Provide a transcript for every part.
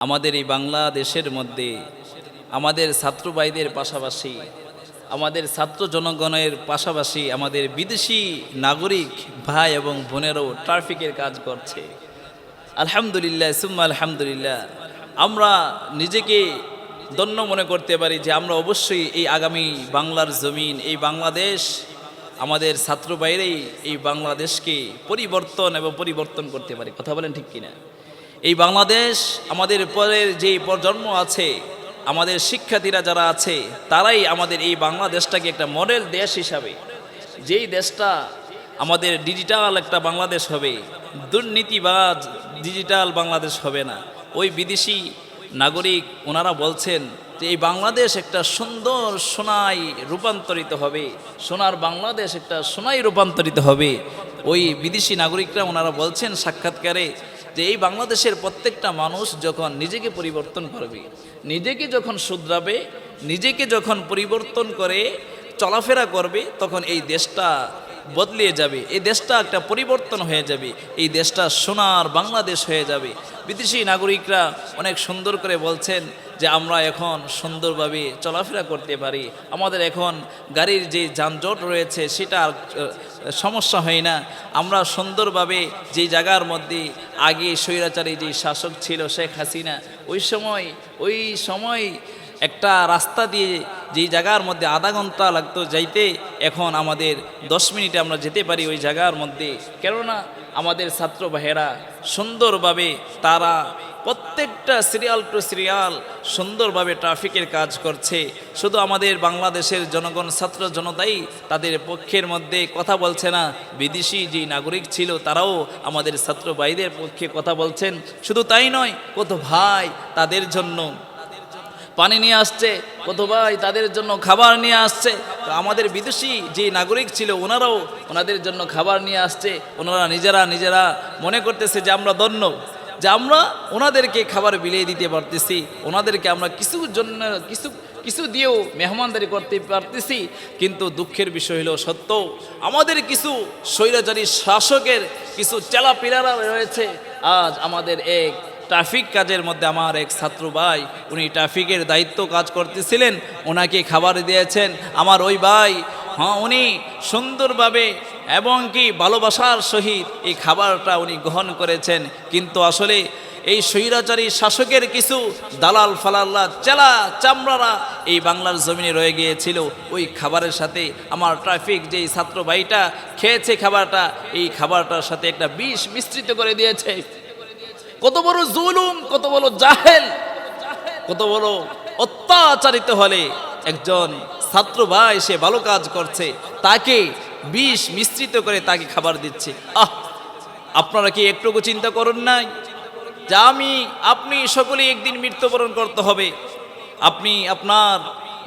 আমাদের এই বাংলাদেশের মধ্যে, আমাদের ছাত্র ভাইদের পাশাপাশি, আমাদের ছাত্র জনগণের পাশাপাশি আমাদের বিদেশি নাগরিক ভাই এবং বোনেরও ট্রাফিকের কাজ করছে। আলহামদুলিল্লাহ, সুম্মা আলহামদুলিল্লাহ। আমরা নিজেকে ধন্য মনে করতে পারি যে আমরা অবশ্যই এই আগামী বাংলার জমিন, এই বাংলাদেশ, আমাদের ছাত্র বাইরেই এই বাংলাদেশকে পরিবর্তন এবং পরিবর্তন করতে পারি। কথা বলেন ঠিক কিনা? এই বাংলাদেশ আমাদের পরের যে প্রজন্ম আছে, আমাদের শিক্ষার্থীরা যারা আছে, তারাই আমাদের এই বাংলাদেশটাকে একটা মডেল দেশ হিসাবে। যেই দেশটা আমাদের ডিজিটাল একটা বাংলাদেশ হবে, দুর্নীতিবাজ ডিজিটাল বাংলাদেশ হবে না। ওই বিদেশি নাগরিক, ওনারা বলছেন যে এই বাংলাদেশ একটা সুন্দর সোনায় রূপান্তরিত হবে, সোনার বাংলাদেশ একটা সোনায় রূপান্তরিত হবে। ওই বিদেশি নাগরিকরা ওনারা বলছেন সাক্ষাৎকারে যে এই বাংলাদেশের প্রত্যেকটা মানুষ যখন নিজেকে পরিবর্তন করবে, নিজেকে যখন শুধরাবে, নিজেকে যখন পরিবর্তন করে চলাফেরা করবে, তখন এই দেশটা বদলিয়ে যাবে। এই দেশটা একটা পরিবর্তন হয়ে যাবে। এই দেশটা সোনার বাংলাদেশ হয়ে যাবে। বিদেশি নাগরিকরা অনেক সুন্দর করে বলছেন যে, আমরা এখন সুন্দরভাবে চলাফেরা করতে পারি। আমাদের এখন গাড়ির যে যানজট রয়েছে, সেটা সমস্যা হয় না। আমরা সুন্দরভাবে যে জায়গার মধ্যে আগে স্বৈরাচারী যে শাসক ছিল শেখ হাসিনা, ওই সময় ওই সময় একটা রাস্তা দিয়ে যেই জায়গার মধ্যে আধা ঘণ্টা লাগতো যাইতে, এখন আমাদের দশ মিনিটে আমরা যেতে পারি ওই জায়গার মধ্যে। কেননা আমাদের ছাত্র ভাইয়েরা সুন্দরভাবে তারা প্রত্যেকটা সিরিয়াল টু সিরিয়াল সুন্দরভাবে ট্রাফিকের কাজ করছে। শুধু আমাদের বাংলাদেশের জনগণ, ছাত্র জনতাই তাদের পক্ষের মধ্যে কথা বলছে না। বিদেশি যে নাগরিক ছিল তারাও আমাদের ছাত্র ভাইদের পক্ষে কথা বলছেন। শুধু তাই নয়, কত ভাই তাদের জন্য পানি নিয়ে আসছে ভাই তাদের জন্য খাবার নিয়ে আসছে। তো আমাদের বিদেশি যে নাগরিক ছিল, ওনারাও ওনাদের জন্য খাবার নিয়ে আসছে। ওনারা নিজেরা নিজেরা মনে করতেছে যে আমরা ধন্য, যে আমরা ওনাদেরকে খাবার বিলিয়ে দিতে পারতেছি। ওনাদেরকে আমরা কিছু জন্য, কিছু কিছু দিয়েও মেহমানদারি করতে পারতেছি। কিন্তু দুঃখের বিষয় হলো সত্য, আমাদের কিছু স্বৈরাচারী শাসকের কিছু চেলাপিলারা রয়েছে। আজ আমাদের এক ট্রাফিক কাজের মধ্যে আমার এক ছাত্র ভাই, উনি ট্রাফিকের দায়িত্ব কাজ করতেছিলেন, ওনাকে খাবার দিয়েছেন। আমার ওই ভাই হ্যাঁ উনি সুন্দরভাবে এবং কি ভালোবাসার সহিত এই খাবারটা উনি গ্রহণ করেছেন। কিন্তু আসলে এই স্বৈরাচারী শাসকের কিছু দালাল ফালাল্লা, চেলা চামড়ারা এই বাংলার জমিনে রয়ে গিয়েছিল। ওই খাবারের সাথে আমার ট্রাফিক যেই ছাত্র ভাইটা খেয়েছে খাবারটা, এই খাবারটার সাথে একটা বিষ মিশ্রিত করে দিয়েছে। কত বড় জুলুম, কত বড় জাহেল, কত বড় অত্যাচারিত হলে একজন ছাত্র ভাই সে ভালো কাজ করছে, তাকে বিষ মিশ্রিত করে তাকে খাবার দিচ্ছে। আহ, আপনারা কি একটুকু চিন্তা করুন নাই? যে আমি, আপনি সকলেই একদিন মৃত্যুবরণ করতে হবে। আপনি আপনার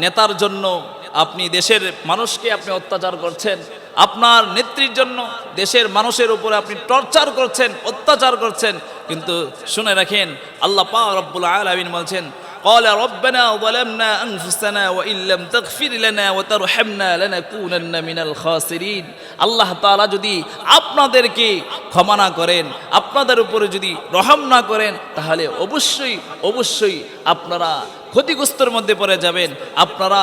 নেতার জন্য, আপনি দেশের মানুষকে আপনি অত্যাচার করছেন। আপনার নেত্রীর জন্য দেশের মানুষের উপরে আপনি টর্চার করছেন অত্যাচার করছেন কিন্তু শুনে রাখেন আল্লাহ পা রব্বুল আলামিন বলছেন قال ربنا ظلمنا أنفسنا وإن لم تغفر لنا وترحمنا لنكونن من الخاسرين আল্লাহ তাআলা যদি আপনাদেরকে ক্ষমা না করেন আপনাদের উপরে যদি রহম না করেন তাহলে অবশ্যই অবশ্যই আপনারা ক্ষতিগ্রস্তর মধ্যে পড়ে যাবেন। আপনারা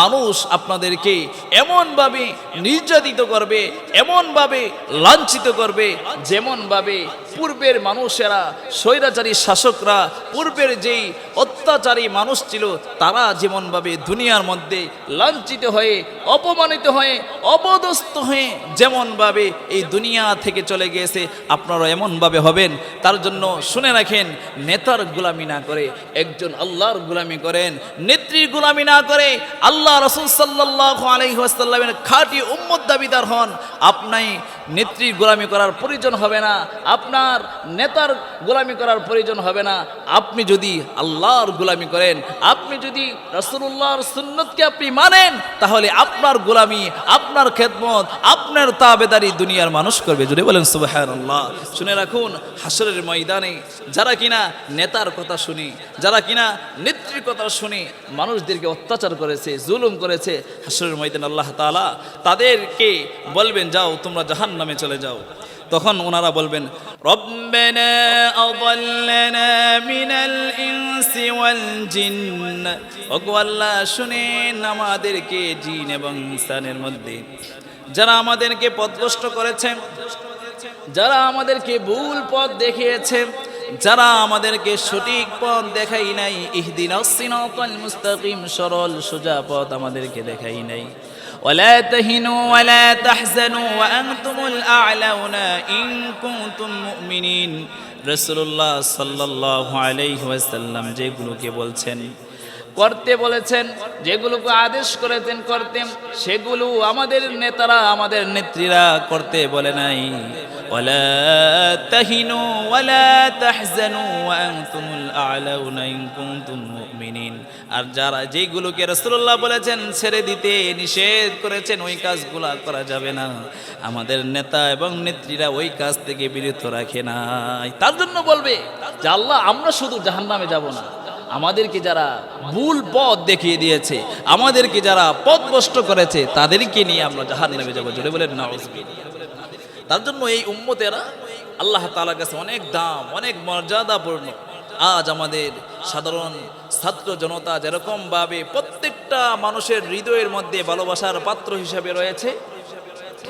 মানুষ আপনাদেরকে এমনভাবে নির্যাতিত করবে, এমনভাবে লাঞ্ছিত করবে, যেমনভাবে পূর্বের মানুষেরা, স্বৈরাচারী শাসকরা, পূর্বের যেই অত্যাচারী মানুষ ছিল, তারা যেমনভাবে দুনিয়ার মধ্যে লাঞ্ছিত হয়ে, অপমানিত হয়ে, অপদস্থ হয়ে যেমনভাবে এই দুনিয়া থেকে চলে গিয়েছে, আপনারা এমনভাবে হবেন। তার জন্য শুনে রাখেন, নেতার গোলামি না করে একজন আল্লাহর গোলামি করেন, নেত্রীর গোলামি না করে আল্লাহ রসুল সাল্লাহ আলহিহাসাল্লামের খাঁটি উম্মত দাবিদার হন। আপনাই নেত্রীর গোলামি করার প্রয়োজন হবে না, আপনার নেতার গোলামি করার প্রয়োজন হবে না। আপনি যদি আল্লাহর গোলামি করেন, আপনি যদি রসুল্লাহর সুন্নতকে আপনি মানেন, তাহলে আপনার গোলামি, আপনার খেদমত, আপনার তাবেদারি দুনিয়ার মানুষ করবে। যদি বলেন সুবাহান আল্লাহ শুনে রাখুন হাসরের ময়দানে যারা কিনা নেতার কথা শুনি, যারা কিনা নেত্রীর কথা শুনি, মানুষদেরকে অত্যাচার করেছে, জুলুম করেছে হাসরের ময়দান আল্লাহ তাআলা তাদেরকে বলবেন, যাও, তোমরা জাহান নামে চলে যাও। তখন ওনারা বলবেন শুনেন আমাদেরকে জিন এবং ইনসানের মধ্যে। যারা আমাদেরকে পথভ্রষ্ট করেছে, যারা আমাদেরকে ভুল পথ দেখিয়েছে, যারা আমাদেরকে সঠিক পথ দেখাই নাই ইহদিন মুস্তাকিম, সরল সোজা পথ আমাদেরকে দেখাই নাই। ولا تهنوا ولا تحزنوا وأنتم الأعلون إن كنتم مؤمنين রসুল্লাহ সাল্লাহ আলাইহি ওয়াসাল্লাম যেগুলোকে বলছেন করতে বলেছেন, যেগুলোকে আদেশ করেছেন করতে, সেগুলো আমাদের নেতারা, আমাদের নেত্রীরা করতে বলে নাই। আর যারা যেগুলোকে রাসূলুল্লাহ বলেছেন ছেড়ে দিতে নিষেধ করেছেন, ওই কাজগুলো করা যাবে না। আমাদের নেতা এবং নেত্রীরা ওই কাজ থেকে বিরত রাখে নাই। তার জন্য বলবে যে, আল্লাহ, আমরা শুধু জাহান্নামে যাব না। আমাদেরকে যারা ভুল পথ দেখিয়ে দিয়েছে, আমাদেরকে যারা পথভ্রষ্ট করেছে, তাদেরকে নিয়ে আমরা জাহান নেমে যাব। জোরে বলেন না তার জন্য এই উম্মতেরা আল্লাহ তালার কাছে অনেক দাম, অনেক মর্যাদাপূর্ণ আজ আমাদের সাধারণ ছাত্র জনতা যেরকমভাবে প্রত্যেকটা মানুষের হৃদয়ের মধ্যে ভালোবাসার পাত্র হিসাবে রয়েছে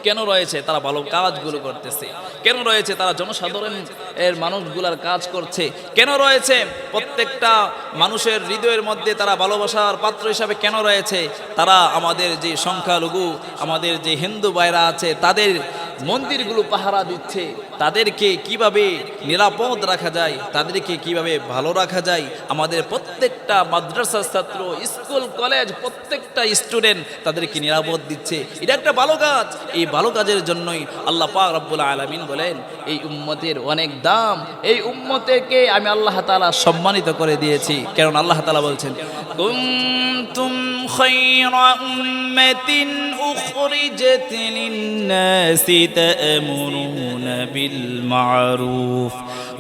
কেন রয়েছে তারা ভালো কাজগুলো করতেছে? কেন রয়েছে তারা জনসাধারণ এর মানুষগুলার কাজ করছে? কেন রয়েছে প্রত্যেকটা মানুষের হৃদয়ের মধ্যে তারা ভালোবাসার পাত্র হিসাবে কেন রয়েছে? তারা আমাদের যে সংখ্যালঘু, আমাদের যে হিন্দু ভাইরা আছে, তাদের মন্দিরগুলো পাহারা দিচ্ছে। তাদেরকে কীভাবে নিরাপদ রাখা যায়? তাদেরকে কীভাবে ভালো রাখা যায়? আমাদের প্রত্যেকটা মাদ্রাসার ছাত্র, স্কুল, কলেজ, প্রত্যেকটা স্টুডেন্ট তাদেরকে নিরাপদ দিচ্ছে। এটা একটা ভালো কাজ। এই ভালো কাজের জন্যই আল্লাহ পাক রব্বুল আলমিন বলেন, এই উম্মতের অনেক দাম, এই উম্মতেকে আমি আল্লাহ তালা সম্মানিত করে দিয়েছি। কারণ আল্লাহ তালা বলছেন, কুনতুম খায়রা উম্মাতিন উখরিজাত লিন-নাসি ta'muruna bil ma'ruf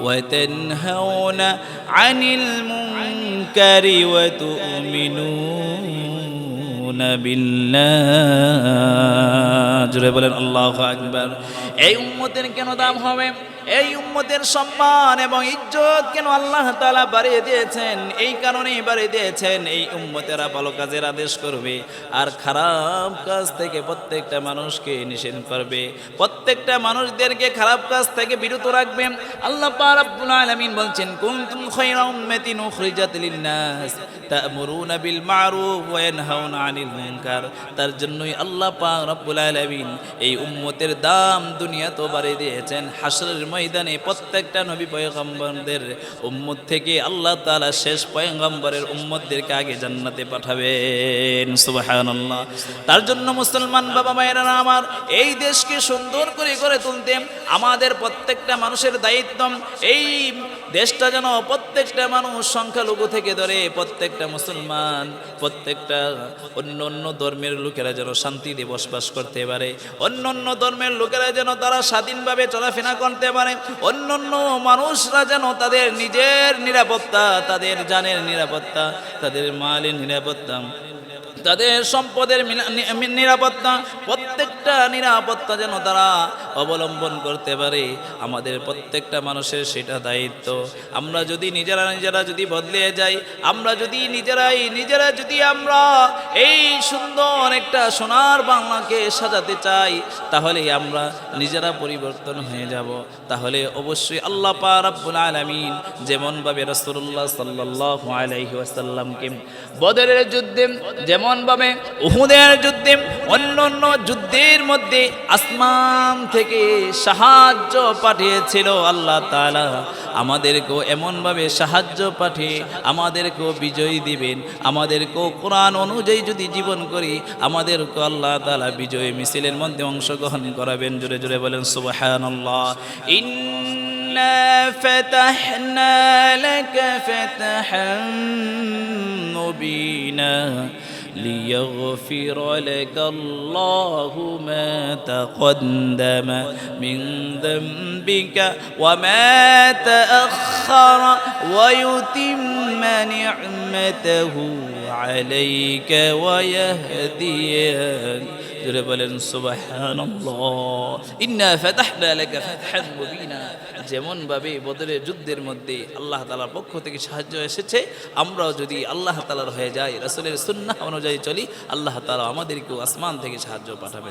wa tanhauna 'anil tu'minuna বলেন, আল্লাহু আকবার। এই উম্মতের কেন দাম হবে? এই উম্মতের সম্মান এবং ইজ্জত কেন আল্লাহ তালা বাড়িয়ে দিয়েছেন? এই কারণেই বাড়িয়ে দিয়েছেন। এই উম্মতেরা ভালো কাজের আদেশ করবে আর খারাপ কাজ থেকে প্রত্যেকটা মানুষকে নিষেধ করবে। প্রত্যেকটা মানুষদেরকে খারাপ কাজ থেকে বিরত রাখবে। আল্লাহ পারাব্বুল আলামিন বলছেন, কুনতুম খায়রা উম্মাতিন উখরিজাত লিন-নাস। তা'মুরুনা বিল মা'রুফ ওয়া ইয়ানহাউনা আনিল মুনকার। তার জন্যই আল্লাহ পাক এই উম্মতের দাম দুনিয়াতেও বাড়িয়ে দিয়েছেন। হাসরের ময়দানে প্রত্যেকটা নবী পয়গম্বরদের উম্মত থেকে আল্লাহ তাআলা শেষ পয়গম্বরের উম্মতদেরকে আগে জান্নাতে পাঠাবেন। সুবহানাল্লাহ। তার জন্য মুসলমান বাবা মায়েরা আমার, এই দেশকে সুন্দর করে করে তুলতে আমাদের প্রত্যেকটা মানুষের দায়িত্ব। এই দেশটা যেন প্রত্যেকটা মানুষ সংখ্যালঘু থেকে ধরে প্রত্যেকটা মুসলমান, প্রত্যেকটা অন্য অন্য ধর্মের লোকেরা যেন শান্তিতে বসবাস করতে পারে। অন্য অন্য ধর্মের লোকেরা যেন তারা স্বাধীনভাবে চলাফেরা করতে পারে। অন্য অন্য মানুষরা যেন তাদের নিজের নিরাপত্তা, তাদের জানের নিরাপত্তা, তাদের মালের নিরাপত্তা, তাদের সম্পদের নিরাপত্তা, প্রত্যেকটা নিরাপত্তা যেন তারা অবলম্বন করতে পারে, আমাদের প্রত্যেকটা মানুষের সেটা দায়িত্ব। আমরা যদি নিজেরা নিজেরা যদি বদলে যাই, আমরা যদি নিজেরাই নিজেরা যদি আমরা এই সুন্দর একটা সোনার বাংলাকে সাজাতে চাই, তাহলে আমরা নিজেরা পরিবর্তন হয়ে যাব। তাহলে অবশ্যই আল্লাহ পা রাব্বুল আলামিন যেমনভাবে রাসূলুল্লাহ সাল্লাল্লাহু আলাইহি ওয়াসাল্লামকে বদরের যুদ্ধে, যেমনভাবে উহুদের যুদ্ধে অন্য অন্য যুদ্ধের মধ্যে আসমান থেকে সাহায্য পাঠিয়েছিল আল্লাহ তালা আমাদেরকেও এমনভাবে সাহায্য পাঠিয়ে আমাদেরকেও বিজয়ী দিবেন। আমাদেরকেও কোরআন অনুযায়ী যদি জীবন করি, আমাদেরকেও আল্লাহ তালা বিজয়ী মিছিলের মধ্যে অংশগ্রহণ করাবেন। জোরে জোরে বলেন, সুবহানাল্লাহ। ইন্না ফাতাহনা লাকা ফাতহান মুবিনা। ليغفر لك الله ما تقدم من ذنبك وما تأخر ويتم نعمته عليك ويهديك. سبحان الله. إنا فتحنا لك فتحا مبينا. যেমন ভাবে বদরের যুদ্ধের মধ্যে আল্লাহ তালার পক্ষ থেকে সাহায্য এসেছে, আমরাও যদি আল্লাহ তালার হয়ে যাই, রাসুলের সুন্না অনুযায়ী চলি, আল্লাহ তালা আমাদেরকেও আসমান থেকে সাহায্য পাঠাবেন।